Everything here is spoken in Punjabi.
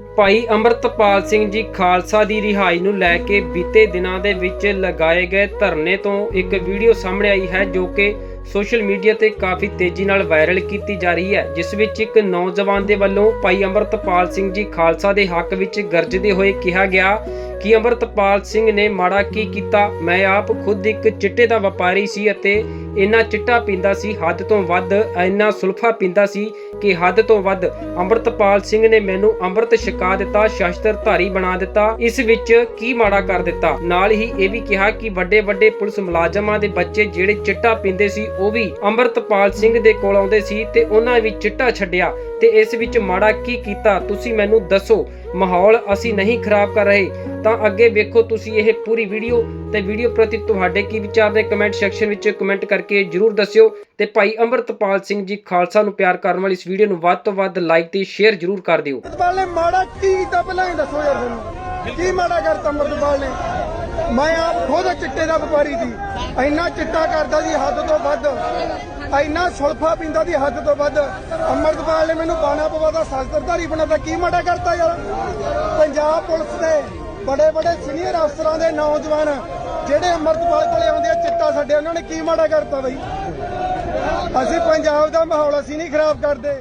ਭਾਈ ਅੰਮ੍ਰਿਤਪਾਲ ਸਿੰਘ ਜੀ ਖਾਲਸਾ ਦੀ ਰਿਹਾਈ ਨੂੰ ਲੈ ਕੇ ਬੀਤੇ ਦਿਨਾਂ ਦੇ ਵਿੱਚ ਲਗਾਏ ਗਏ ਧਰਨੇ ਤੋਂ ਇੱਕ ਵੀਡੀਓ ਸਾਹਮਣੇ ਆਈ ਹੈ ਜੋ ਕਿ ਸੋਸ਼ਲ ਮੀਡੀਆ ਤੇ ਕਾਫੀ ਤੇਜ਼ੀ ਨਾਲ ਵਾਇਰਲ ਕੀਤੀ ਜਾ ਰਹੀ ਹੈ, ਜਿਸ ਵਿੱਚ ਇੱਕ ਨੌਜਵਾਨ ਦੇ ਵੱਲੋਂ ਭਾਈ ਅੰਮ੍ਰਿਤਪਾਲ ਸਿੰਘ ਜੀ ਖਾਲਸਾ ਦੇ ਹੱਕ ਵਿੱਚ ਗਰਜਦੇ ਹੋਏ ਕਿਹਾ ਗਿਆ ਕਿ ਅੰਮ੍ਰਿਤਪਾਲ ਸਿੰਘ ਨੇ ਮਾੜਾ ਕੀ ਕੀਤਾ? ਮੈਂ ਆਪ ਖੁਦ ਇੱਕ ਚਿੱਟੇ ਦਾ ਵਪਾਰੀ ਸੀ ਅਤੇ ਇੰਨਾ ਚਿੱਟਾ ਪੀਂਦਾ ਸੀ, ਹੱਦ ਤੋਂ ਵੱਧ ਇੰਨਾ ਸੁਲਫਾ ਪੀਂਦਾ ਸੀ ਕਿ ਹੱਦ ਤੋਂ ਵੱਧ ਅੰਮ੍ਰਿਤਪਾਲ ਸਿੰਘ ਨੇ ਮੈਨੂੰ ਅੰਮ੍ਰਿਤ ਛਕਾ ਦਿੱਤਾ ਸ਼ਸਤਰ ਧਾਰੀ ਬਣਾ ਦਿੱਤਾ, ਇਸ ਵਿੱਚ ਕੀ ਮਾੜਾ ਕਰ ਦਿੱਤਾ? ਨਾਲ ਹੀ ਇਹ ਵੀ ਕਿਹਾ ਕਿ ਵੱਡੇ ਵੱਡੇ ਪੁਲਿਸ ਮੁਲਾਜ਼ਮਾਂ ਦੇ ਬੱਚੇ ਜਿਹੜੇ ਚਿੱਟਾ ਪੀਂਦੇ ਸੀ, ਉਹ ਵੀ ਅੰਮ੍ਰਿਤਪਾਲ ਸਿੰਘ ਦੇ ਕੋਲ ਆਉਂਦੇ ਸੀ ਤੇ ਉਹਨਾਂ ਵੀ ਚਿੱਟਾ ਛੱਡਿਆ ਤੇ ਇਸ ਵਿੱਚ ਮਾੜਾ ਕੀ ਕੀਤਾ? ਤੁਸੀਂ ਮੈਨੂੰ ਦੱਸੋ, ਮਾਹੌਲ ਅਸੀਂ ਨਹੀਂ ਖਰਾਬ ਕਰ ਰਹੇ। ਤਾਂ ਅੱਗੇ ਵੇਖੋ ਤੁਸੀਂ ਇਹ ਪੂਰੀ ਵੀਡੀਓ ਤੇ ਵੀਡੀਓ ਪ੍ਰਤੀ ਤੁਹਾਡੇ ਕੀ ਵਿਚਾਰ ਨੇ ਕਮੈਂਟ ਸੈਕਸ਼ਨ ਵਿੱਚ ਕਮੈਂਟ ਕਰਕੇ ਜਰੂਰ ਦੱਸਿਓ। ਤੇ ਭਾਈ ਅੰਮ੍ਰਿਤਪਾਲ ਸਿੰਘ ਜੀ ਖਾਲਸਾ ਨੂੰ ਪਿਆਰ ਕਰਨ ਵਾਲੀ ਇਸ ਵੀਡੀਓ ਨੂੰ ਵੱਧ ਤੋਂ ਵੱਧ ਲਾਈਕ ਤੇ ਸ਼ੇਅਰ ਜਰੂਰ ਕਰ ਦਿਓ। ਅੰਮ੍ਰਿਤਪਾਲ ਨੇ ਮਾੜਾ ਕੀ ਕੀਤਾ ਪਹਿਲਾਂ ਇਹ ਦੱਸੋ ਯਾਰ ਤੁਹਾਨੂੰ ਕੀ ਮਾੜਾ ਕਰਤਾ ਅੰਮ੍ਰਿਤਪਾਲ ਨੇ? ਮੈਂ ਆਪ ਖੁਦ ਚਿੱਟੇ ਦਾ ਵਪਾਰੀ ਸੀ। ਇੰਨਾ ਚਿੱਟਾ ਕਰਦਾ ਸੀ ਹੱਦ ਤੋਂ ਵੱਧ। ਇੰਨਾ ਸੁਲਫਾ ਪੀਂਦਾ ਸੀ ਹੱਦ ਤੋਂ ਵੱਧ। ਅੰਮ੍ਰਿਤਪਾਲ ਨੇ ਮੈਨੂੰ ਬਾਣਾ ਪਵਾਦਾ ਸ਼ਸਤਰਧਾਰੀ ਬਣਾਤਾ। ਕੀ ਮਾੜਾ ਕਰਤਾ ਯਾਰ? ਪੰਜਾਬ ਪੁਲਿਸ ਦੇ ਬੜੇ ਬੜੇ ਸੀਨੀਅਰ ਅਫਸਰਾਂ ਦੇ ਨੌਜਵਾਨ ਜਿਹੜੇ ਅੰਮ੍ਰਿਤਪਾਲ ਕੋਲੇ ਆਉਂਦੇ ਆ, ਚਿੱਟਾ ਛੱਡਿਆ। ਉਹਨਾਂ ਨੇ ਕੀ ਮਾੜਾ ਕਰਤਾ ਬਈ? ਅਸੀਂ ਪੰਜਾਬ ਦਾ ਮਾਹੌਲ ਅਸੀਂ ਨਹੀਂ ਖਰਾਬ ਕਰਦੇ।